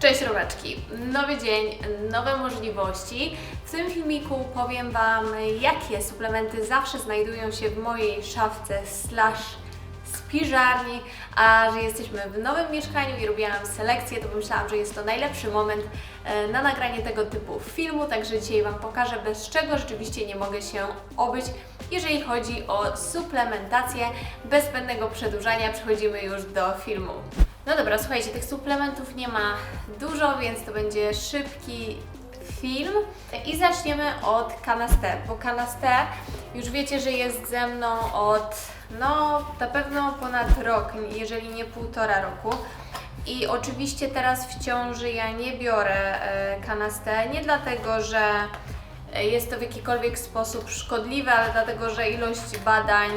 Cześć robaczki! Nowy dzień, nowe możliwości. W tym filmiku powiem Wam, jakie suplementy zawsze znajdują się w mojej szafce slash spiżarni, a że jesteśmy w nowym mieszkaniu i robiłam selekcję, to pomyślałam, że jest to najlepszy moment e, na nagranie tego typu filmu, także dzisiaj Wam pokażę, bez czego rzeczywiście nie mogę się obyć, jeżeli chodzi o suplementację. Bez zbędnego przedłużania przechodzimy już do filmu. No dobra, słuchajcie, tych suplementów nie ma dużo, więc to będzie szybki film. I zaczniemy od Canaste, bo Canaste już wiecie, że jest ze mną od no na pewno ponad rok, jeżeli nie półtora roku. I oczywiście teraz w ciąży ja nie biorę e, Canaste, nie dlatego, że e, jest to w jakikolwiek sposób szkodliwe, ale dlatego, że ilość badań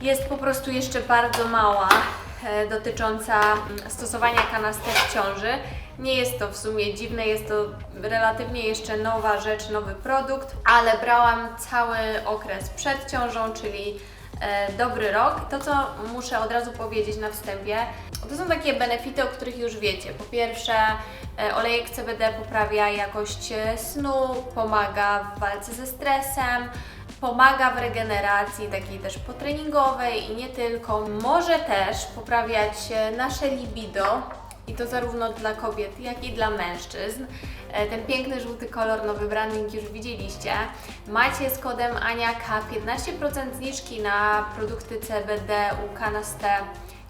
jest po prostu jeszcze bardzo mała e, dotycząca mm, stosowania kanasty w ciąży. Nie jest to w sumie dziwne, jest to relatywnie jeszcze nowa rzecz, nowy produkt, ale brałam cały okres przed ciążą, czyli e, dobry rok. To, co muszę od razu powiedzieć na wstępie, to są takie benefity, o których już wiecie. Po pierwsze, e, olejek CBD poprawia jakość e, snu, pomaga w walce ze stresem, pomaga w regeneracji takiej też potreningowej i nie tylko. Może też poprawiać nasze libido i to zarówno dla kobiet, jak i dla mężczyzn. E, Ten piękny żółty kolor, nowy branding już widzieliście. Macie z kodem ANIAKA 15% zniżki na produkty CBD u Canaste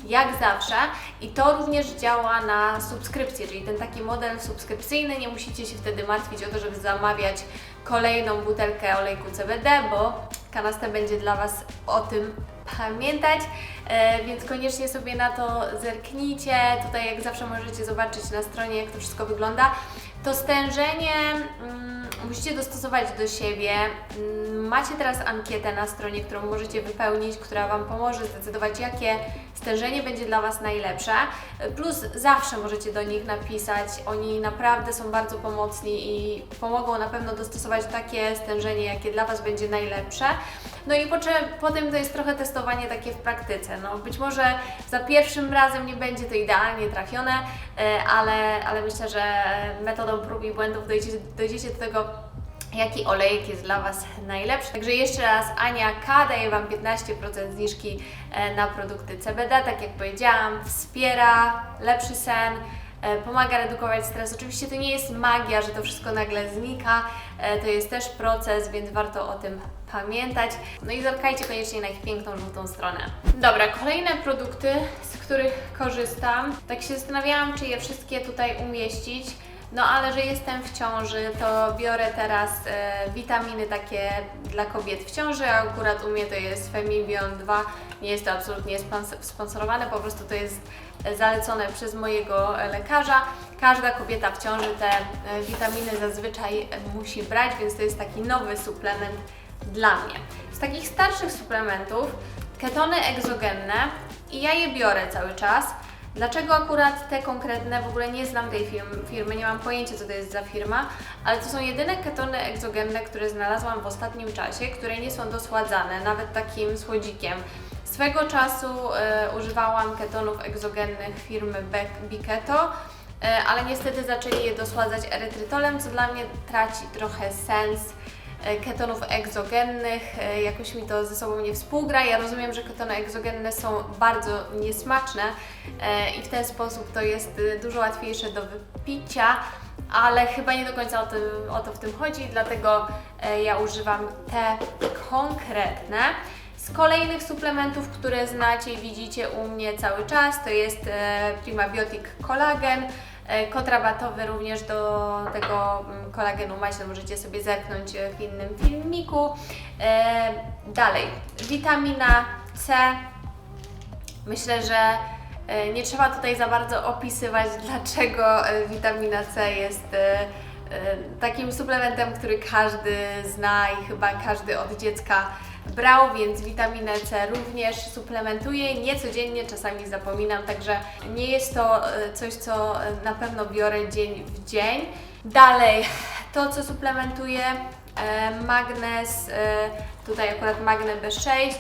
jak zawsze i to również działa na subskrypcję, czyli ten taki model subskrypcyjny, nie musicie się wtedy martwić o to, żeby zamawiać kolejną butelkę olejku CBD, bo Kanaste będzie dla Was o tym pamiętać, e, więc koniecznie sobie na to zerknijcie. Tutaj jak zawsze możecie zobaczyć na stronie, jak to wszystko wygląda. To stężenie mm, musicie dostosować do siebie. Mm, Macie teraz ankietę na stronie, którą możecie wypełnić, która Wam pomoże zdecydować, jakie stężenie będzie dla Was najlepsze. Plus zawsze możecie do nich napisać. Oni naprawdę są bardzo pomocni i pomogą na pewno dostosować takie stężenie, jakie dla Was będzie najlepsze. No i potem to jest trochę testowanie takie w praktyce. No, być może za pierwszym razem nie będzie to idealnie trafione, e, ale, ale myślę, że metodą prób i błędów dojdziecie, dojdziecie do tego, jaki olejek jest dla Was najlepszy. Także jeszcze raz Ania K daje Wam 15% zniżki e, na produkty CBD, tak jak powiedziałam, wspiera lepszy sen, e, pomaga redukować stres. Oczywiście to nie jest magia, że to wszystko nagle znika, to jest też proces, więc warto o tym pamiętać. No i zerkajcie koniecznie na ich piękną żółtą stronę. Dobra, kolejne produkty, z których korzystam. Tak się zastanawiałam, czy je wszystkie tutaj umieścić. No ale że jestem w ciąży, to biorę teraz e, witaminy takie dla kobiet w ciąży, a akurat u mnie to jest Femibion 2. Nie jest to absolutnie spons- sponsorowane, po prostu to jest e, zalecone przez mojego e, lekarza. Każda kobieta w ciąży te e, witaminy zazwyczaj musi brać, więc to jest taki nowy suplement dla mnie. Z takich starszych suplementów ketony egzogenne i ja je biorę cały czas. Dlaczego akurat te konkretne? W ogóle nie znam tej firmy, nie mam pojęcia co to jest za firma, ale to są jedyne ketony egzogenne, które znalazłam w ostatnim czasie, które nie są dosładzane, nawet takim słodzikiem. Swego czasu e, używałam ketonów egzogennych firmy Biketo, e, ale niestety zaczęli je dosładzać erytrytolem, co dla mnie traci trochę sens ketonów egzogennych, e, jakoś mi to ze sobą nie współgra. Ja rozumiem, że ketony egzogenne są bardzo niesmaczne e, i w ten sposób to jest e, dużo łatwiejsze do wypicia, ale chyba nie do końca o, tym, o to w tym chodzi, dlatego e, ja używam te konkretne. Z kolejnych suplementów, które znacie i widzicie u mnie cały czas, to jest e, Primabiotic Collagen. E, Kod rabatowy również do tego mm, kolagenu macie, możecie sobie zerknąć e, w innym filmiku. E, dalej, witamina C. Myślę, że nie trzeba tutaj za bardzo opisywać, dlaczego witamina C jest takim suplementem, który każdy zna i chyba każdy od dziecka brał, więc witaminę C również suplementuję, nie codziennie, czasami zapominam, także nie jest to e, coś, co e, na pewno biorę dzień w dzień. Dalej, to co suplementuję, magnez, tutaj akurat magne B6,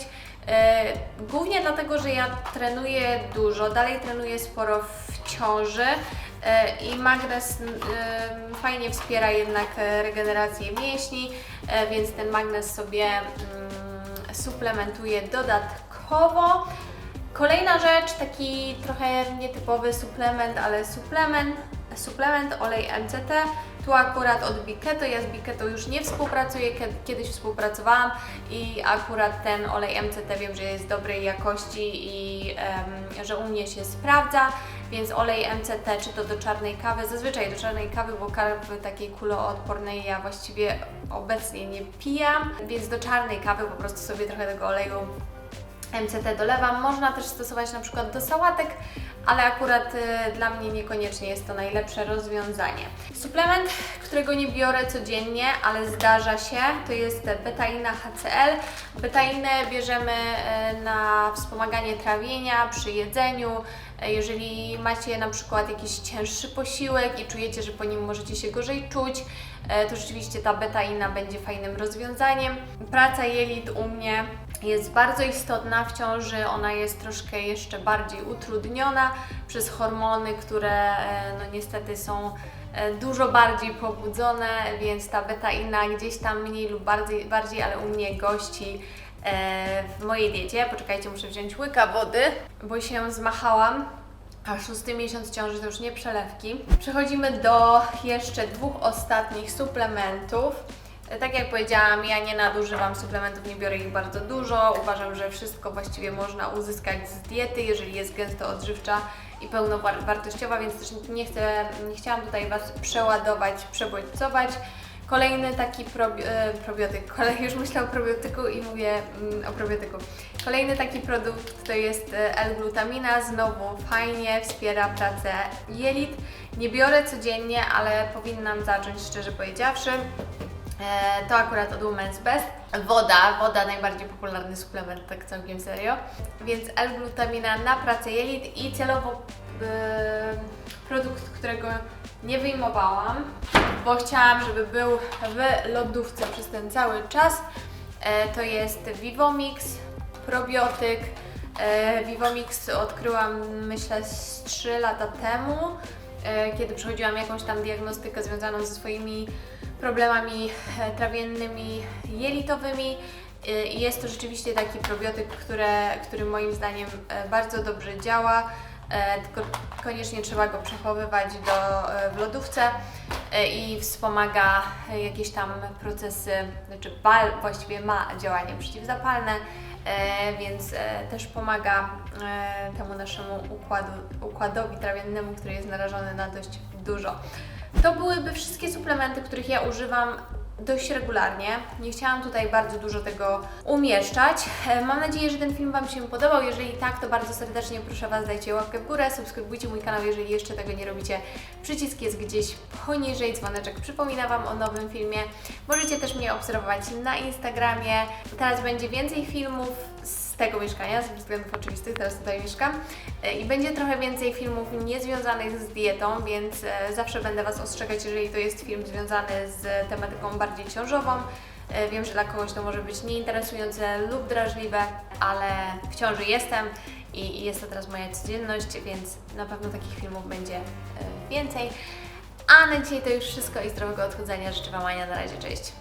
E, Głównie dlatego, że ja trenuję dużo, dalej trenuję sporo w ciąży, i magnez e, fajnie wspiera jednak e, regenerację mięśni, e, więc ten magnez sobie suplementuje dodatkowo. Kolejna rzecz, taki trochę nietypowy suplement, ale suplement, suplement olej MCT. Tu akurat od Biketo, ja z Biketo już nie współpracuję, kie- kiedyś współpracowałam i akurat ten olej MCT wiem, że jest dobrej jakości i em, że u mnie się sprawdza, więc olej MCT czy to do czarnej kawy, zazwyczaj do czarnej kawy, bo kawy takiej kuloodpornej ja właściwie obecnie nie pijam, więc do czarnej kawy po prostu sobie trochę tego oleju MCT dolewam. Można też stosować na przykład do sałatek, ale akurat y, dla mnie niekoniecznie jest to najlepsze rozwiązanie. Suplement, którego nie biorę codziennie, ale zdarza się, to jest betaina HCl. Betainę bierzemy y, na wspomaganie trawienia przy jedzeniu. Y, Jeżeli macie na przykład jakiś cięższy posiłek i czujecie, że po nim możecie się gorzej czuć, to rzeczywiście ta betaina będzie fajnym rozwiązaniem. Praca jelit u mnie jest bardzo istotna w ciąży, ona jest troszkę jeszcze bardziej utrudniona przez hormony, które e, no niestety są e, dużo bardziej pobudzone, więc ta betaina gdzieś tam mniej lub bardziej, bardziej ale u mnie gości e, w mojej diecie. Poczekajcie, muszę wziąć łyka wody, bo się zmachałam. A szósty miesiąc ciąży to już nie przelewki. Przechodzimy do jeszcze dwóch ostatnich suplementów. Tak jak powiedziałam, ja nie nadużywam suplementów, nie biorę ich bardzo dużo. Uważam, że wszystko właściwie można uzyskać z diety, jeżeli jest gęsto odżywcza i pełnowartościowa, więc też nie, chcę, nie chciałam tutaj Was przeładować, przebodźcować. Kolejny taki probi- e, probiotyk, kolej już myślę o probiotyku i mówię mm, o probiotyku. Kolejny taki produkt to jest e, L-glutamina, znowu fajnie wspiera pracę jelit. Nie biorę codziennie, ale powinnam zacząć szczerze powiedziawszy. E, to akurat od Women's Best. Woda, woda najbardziej popularny suplement, tak całkiem serio. Więc L-glutamina na pracę jelit i celowo e, produkt, którego nie wyjmowałam, bo chciałam, żeby był w lodówce przez ten cały czas. E, to jest Vivomix, probiotyk. E, Vivomix odkryłam myślę z 3 lata temu, e, kiedy przechodziłam jakąś tam diagnostykę związaną ze swoimi problemami e, trawiennymi, jelitowymi. E, jest to rzeczywiście taki probiotyk, które, który moim zdaniem e, bardzo dobrze działa. Koniecznie trzeba go przechowywać do, w lodówce i wspomaga jakieś tam procesy, znaczy bal, właściwie ma działanie przeciwzapalne, więc też pomaga temu naszemu układu, układowi trawiennemu, który jest narażony na dość dużo. To byłyby wszystkie suplementy, których ja używam dość regularnie. Nie chciałam tutaj bardzo dużo tego umieszczać. E, Mam nadzieję, że ten film Wam się podobał. Jeżeli tak, to bardzo serdecznie proszę Was, dajcie łapkę w górę, subskrybujcie mój kanał, jeżeli jeszcze tego nie robicie. Przycisk jest gdzieś poniżej, dzwoneczek przypomina Wam o nowym filmie. Możecie też mnie obserwować na Instagramie. Teraz będzie więcej filmów z tego mieszkania, z względów oczywistych, teraz tutaj mieszkam. E, I będzie trochę więcej filmów niezwiązanych z dietą, więc e, zawsze będę Was ostrzegać, jeżeli to jest film związany z tematyką bardziej ciążową. E, Wiem, że dla kogoś to może być nieinteresujące lub drażliwe, ale w ciąży jestem i jest to teraz moja codzienność, więc na pewno takich filmów będzie więcej. A na dzisiaj to już wszystko i zdrowego odchudzania życzę Wam Ania. Na razie, cześć!